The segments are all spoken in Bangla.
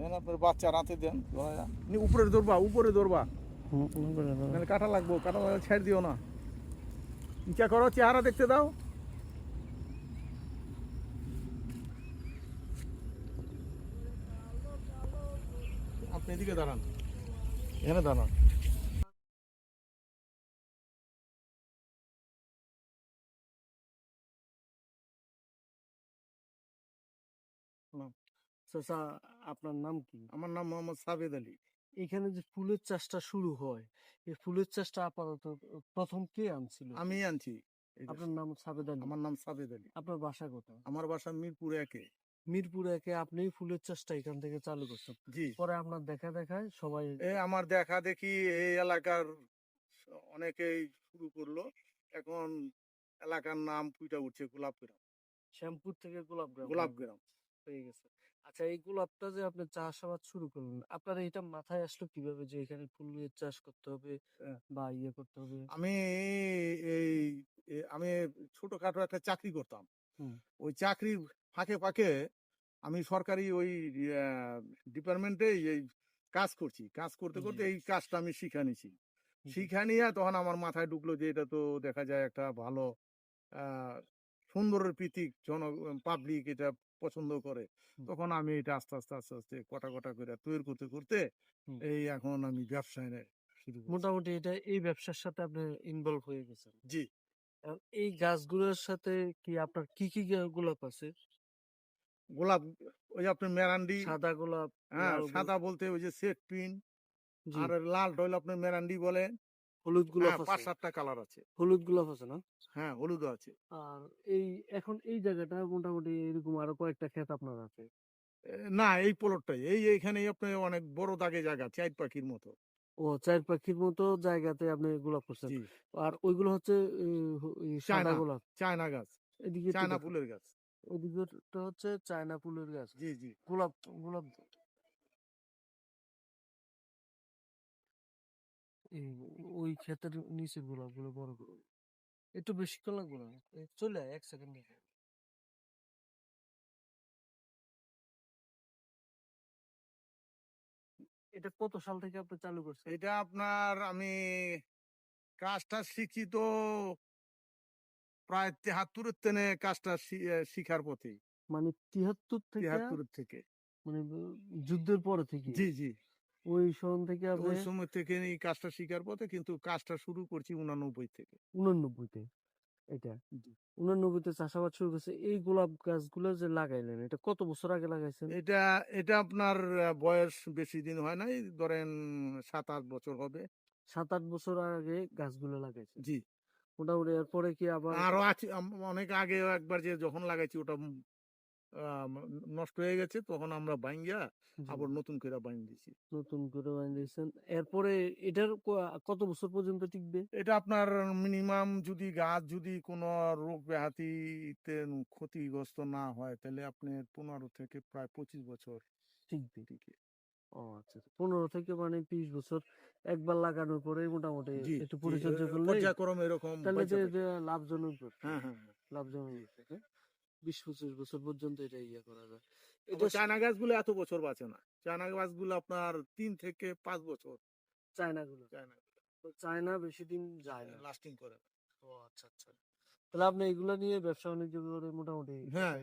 দেন আপনার বাচ্চা রাতে দেন উপরে ধরবা উপরে ধরবা। কাটা লাগবো কাটা লাগলে ছেড়ে দিও না। নিচা করো চেহারা দেখতে দাও। আপনি এদিকে দাঁড়ান। এখানে দাঁড়ান। চাচা আপনার নাম কি? আমার নাম মোহাম্মদ সাবেদ আলী। এখানে যে ফুলের চাষটা শুরু হয় এই ফুলের চাষটা আপাতত প্রথম কে আনছিল? আমি আনছি। আপনার নাম সাবেদ আলী। আমার নাম সাবেদ আলী। আপনার বাসা কোথায়? আমার বাসা মিরপুর একে। মিরপুর একে আপনি ফুলের চাষটা এখান থেকে চালু করছেন। জি। পরে আপনার দেখা দেখায় সবাই এ আমার দেখা দেখি এই এলাকার অনেকেই শুরু করল। এখন এলাকার নাম পুইটা উঠছে গোলাপ গ্রাম শ্যামপুর থেকে গোলাপ গ্রাম গোলাপ গ্রাম হয়ে গেছে। আচ্ছা এই গোলাপটা যে আপনি চাষাবাদ শুরু করলেন আপনার এটা মাথায় আসলো কীভাবে যে এখানে ফুলের চাষ করতে হবে। বা ইয়ে করতে হবে? আমি এই আমি ছোটখাটো একটা চাকরি করতাম। ওই চাকরির ফাঁকে ফাঁকে আমি সরকারি ওই ডিপার্টমেন্টে এই কাজ করছি। কাজ করতে করতে এই কাজটা আমি শিখা নিছি। শিখা নিয়ে তখন আমার মাথায় ঢুকলো যে এটা তো দেখা যায় একটা ভালো আহ, সুন্দরের প্রীতিক জন পাবলিক এটা পছন্দ করে। তখন আমি এটা আস্তে আস্তে আস্তে আস্তে কটা কটা করে তৈরি করতে করতে এই এখন আমি ব্যবসায় মোটামুটি এটা এই ব্যবসার সাথে আপনি ইনভলভ হয়ে গেছেন। জি। এই গাছগুলোর সাথে কি আপনার কি কি গোলাপ আছে? গোলাপ ওই আপনার মেরান্ডি সাদা গোলাপ হ্যাঁ সাদা বলতে ওই যে সেট পিন আর লাল হইল আপনার মেরান্ডি বলে হলুদ গোলাপ হ্যাঁ, পাঁচ সাতটা কালার আছে। হলুদ গোলাপ আছে না? হ্যাঁ হলুদ আছে। আর এই এখন এই জায়গাটা মোটামুটি এরকম আরও কয়েকটা ক্ষেত আপনার আছে? না এই পোলটটাই এই এইখানে আপনার অনেক বড় দাগে জায়গা চাইট পাখির মতো। ও চার পাখির মতো জায়গাতে আপনি গোলাপ করছেন আর ওইগুলো হচ্ছে সাদা চায়না। গোলাপ। চায়না গাছ। এদিকে চায়না ফুলের গাছ। ওইদিকেটা হচ্ছে চায়না ফুলের গাছ। জি জি। গোলাপ গোলাপ এই ওই ক্ষেতের নিচের গোলাপগুলো বড়গুলো একটু বেশিক্ষণ লাগবে না। চলে আয় এক সেকেন্ড এটা কত সাল থেকে আপনি চালু করছেন? এটা আপনার আমি কাজটা শিখি তো প্রায় তেহাত্তরের তেনে কাজটা শিখার পথে মানে তিয়াত্তর থেকে তেহাত্তরের থেকে। মানে যুদ্ধের পরে থেকে? জি জি। ওই সন থেকে ওই সময় থেকে এই কাজটা শিখার পথে কিন্তু কাজটা শুরু করছি উনানব্বই থেকে। উনানব্বইতে এটা। উনানব্বইতে চাষাবাদ শুরু করছে। এই গোলাপ গাছগুলো যে লাগাইলেন এটা কত বছর আগে লাগাইছেন? এটা এটা আপনার বয়স বেশি দিন হয় নাই ধরেন সাত আট বছর হবে। সাত আট বছর আগে গাছগুলো লাগাইছে জি। মোটামুটি এরপরে কি আবার আরও আছে অনেক আগে একবার যে যখন লাগাইছি ওটা নষ্ট হয়ে গেছে তখন আমরা বাইঙ্গা আবার নতুন করে বাইন দিছি। নতুন করে বানিয়েছেন এরপরে এটার কত বছর পর্যন্ত টিকবে? এটা আপনার মিনিমাম যদি গাছ যদি কোনো রোগ ব্যাধিতে ক্ষতিগ্রস্ত না হয় তাহলে আপনার পনেরো থেকে প্রায় পঁচিশ বছর টিকবে। টিকে। ও আচ্ছা আচ্ছা। পনেরো থেকে মানে বিশ বছর একবার লাগানোর পরে মোটামুটি একটু পরিচর্যা করলে পর্যায়ক্রম এরকম তাহলে যে লাভজনক হ্যাঁ হ্যাঁ হ্যাঁ। লাভজনক বিশ পঁচিশ বছর পর্যন্ত এটা ইয়ে করা যায়। এটা চায়না গাছগুলো এত বছর বাঁচে না। চায়না গাছগুলো আপনার তিন থেকে পাঁচ বছর। চায়না গুলো চায়না তো চায়না বেশি দিন যায় না। লাস্টিং করে ও আচ্ছা আচ্ছা। তাহলে আপনি এগুলা নিয়ে ব্যবসা বাণিজ্য করে মোটামুটি হ্যাঁ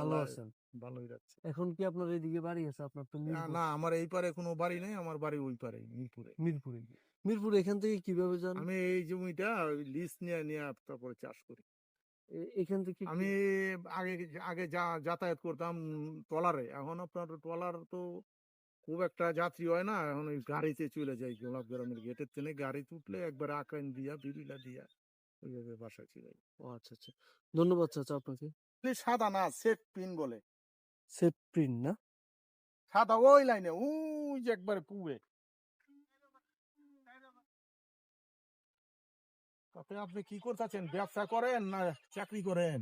ভালো আছেন। ভালোই যাচ্ছে এখন কি আপনার এইদিকে বাড়ি আছে? আপনার তো না, আমার এই পারে কোনো বাড়ি নেই আমার বাড়ি ওই পারে মিরপুরে। মিরপুরে। মিরপুর এখান থেকে কীভাবে যান? আমি এই জমিটা লিস্ট নিয়ে নিয়ে তারপরে চাষ করি। এখান থেকে আমি আগে আগে যা যাতায়াত করতাম ট্রলারে। এখন আপনার ট্রলার তো খুব একটা যাত্রী হয় না। এখন ওই গাড়িতে চলে যাই গোলাপ গ্রামের গেটের তেনে গাড়ি উঠলে একবার আকান দিয়া বিবিলা দিয়া ওইভাবে বাসা চলে ও আচ্ছা আচ্ছা। ধন্যবাদ চাচা আপনাকে। এই সাদা না সেট পিন বলে। সেট পিন না? সাদা ওই লাইনে ওই যে একবারে পুবে তাতে আপনি কি করতেছেন ব্যবসা করেন না চাকরি করেন?